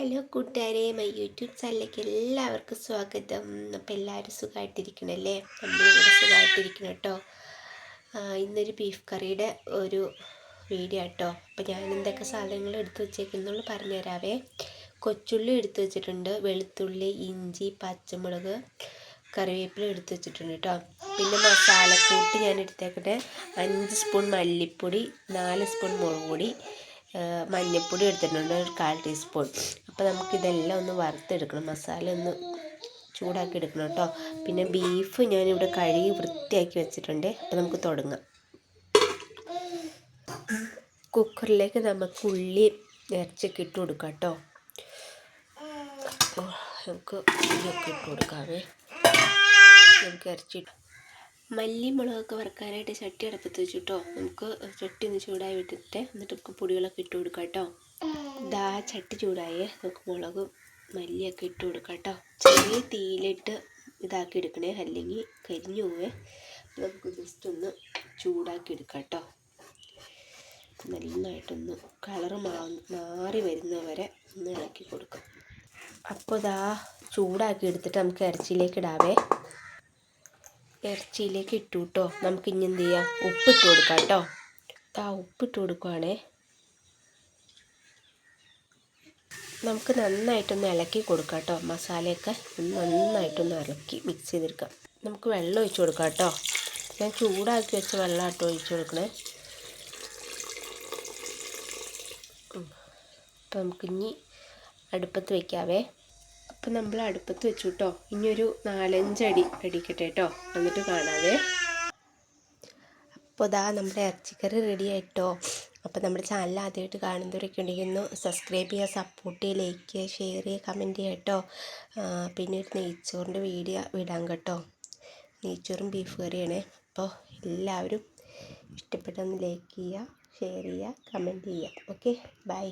Hello കൂട്ടുകാരെ my YouTube ചാനലിലേക്ക് എല്ലാവർക്കും സ്വാഗതം. അപ്പോൾ എല്ലാവരും സുഖമായിട്ടിരിക്കണല്ലേ നമ്മളിവിടെ സുഖമായിട്ടിരിക്കണം കേട്ടോ. ഇന്നൊരു ബീഫ് കറിയുടെ ഒരു വീഡിയോ കേട്ടോ അപ്പോൾ ഞാൻ എന്തൊക്കെ സാധനങ്ങൾ എടുത്തു വെച്ചേക്കുന്നുള്ളൂ പറഞ്ഞുതരാവേ. കൊച്ചുള്ളി എടുത്തു വെച്ചിട്ടുണ്ട് വെളുത്തുള്ളി ഇഞ്ചി പച്ചമുളക് കറിവേപ്പില എടുത്തു വെച്ചിട്ടുണ്ട് കേട്ടോ. പിന്നെ മസാലക്കൂട്ട് ഞാൻ എടുത്തേക്കട്ടെ. അഞ്ച് സ്പൂൺ മല്ലിപ്പൊടി നാല് സ്പൂൺ മുളക് പൊടി മഞ്ഞൾപ്പൊടി എടുത്തിട്ടുണ്ട് ഒരു കാൽ ടീസ്പൂൺ. അപ്പോൾ നമുക്കിതെല്ലാം ഒന്ന് വറുത്തെടുക്കണം. മസാല ഒന്ന് ചൂടാക്കി എടുക്കണം കേട്ടോ. പിന്നെ ബീഫ് ഞാനിവിടെ കഴുകി വൃത്തിയാക്കി വെച്ചിട്ടുണ്ട്. അപ്പോൾ നമുക്ക് തുടങ്ങാം. കുക്കറിലേക്ക് നമുക്ക് ഉള്ളി ഇറച്ചൊക്കെ ഇട്ട് കൊടുക്കാം കേട്ടോ. നമുക്ക് ഉള്ളിയൊക്കെ ഇട്ട് കൊടുക്കാവേ. നമുക്ക് ഇറച്ചി മല്ലി മുളകൊക്കെ വറുക്കാനായിട്ട് ചട്ടി അടപ്പത്ത് വെച്ചിട്ടോ. നമുക്ക് ചട്ടി ഒന്ന് ചൂടായി വിട്ടിട്ട് എന്നിട്ട് നമുക്ക് പൊടികളൊക്കെ ഇട്ട് കൊടുക്കാം കേട്ടോ. ഇതാ ചട്ടി ചൂടായി. നമുക്ക് മുളകും മല്ലിയൊക്കെ ഇട്ട് കൊടുക്കാം കേട്ടോ. ചെറിയ തീയിലിട്ട് ഇതാക്കി എടുക്കണേ. അല്ലെങ്കിൽ കരിഞ്ഞു പോവേ. നമുക്ക് ജസ്റ്റ് ഒന്ന് ചൂടാക്കി എടുക്കാം കേട്ടോ. നന്നായിട്ടൊന്ന് കളറ് മാറി വരുന്നവരെ ഒന്ന് ഇളക്കി കൊടുക്കാം. അപ്പോൾ ഇതാ ചൂടാക്കി എടുത്തിട്ട് നമുക്ക് ഇറച്ചിയിലേക്ക് ഇടാവേ. ഇറച്ചിയിലേക്ക് ഇട്ടു കേട്ടോ. നമുക്ക് ഇനി എന്ത് ചെയ്യാം? ഉപ്പിട്ട് കൊടുക്കാം കേട്ടോ. ആ ഉപ്പിട്ട് കൊടുക്കുവാണേ. നമുക്ക് നന്നായിട്ടൊന്ന് ഇളക്കി കൊടുക്കാം കേട്ടോ മസാലയൊക്കെ നന്നായിട്ടൊന്ന് ഇളക്കി മിക്സ് ചെയ്തെടുക്കാം. നമുക്ക് വെള്ളം ഒഴിച്ച് കൊടുക്കാം കേട്ടോ ഞാൻ ചൂടാക്കി വെച്ച വെള്ളം കേട്ടോ ഒഴിച്ച് കൊടുക്കണേ. അപ്പോൾ നമുക്കിനി അടുപ്പത്ത് വയ്ക്കാവേ അപ്പം നമ്മൾ അടുപ്പത്ത് വെച്ചു കേട്ടോ ഇനിയൊരു നാലഞ്ചടി അടിക്കട്ടെ കേട്ടോ എന്നിട്ട് കാണാവേ. അപ്പോൾ ഇതാ നമ്മുടെ ഇറച്ചിക്കറി റെഡി ആയിട്ടോ അപ്പോൾ നമ്മുടെ ചാനൽ ആദ്യമായിട്ട് കാണുന്നവരൊക്കെ ഉണ്ടെങ്കിൽ ഒന്ന് സബ്സ്ക്രൈബ് ചെയ്യുക സപ്പോർട്ട് ചെയ്യുക ലൈക്ക് ചെയ്യുക ഷെയർ ചെയ്യുക കമന്റ് ചെയ്യുക കേട്ടോ. പിന്നെ ഒരു നെയ്ച്ചോറിന്റെ വീഡിയോ വിടാം കേട്ടോ. നെയ്ച്ചോറും ബീഫ് കറിയാണ്. അപ്പോൾ എല്ലാവരും ഇഷ്ടപ്പെട്ടൊന്ന് ലൈക്ക് ചെയ്യുക ഷെയർ ചെയ്യുക കമന്റ് ചെയ്യുക. Okay bye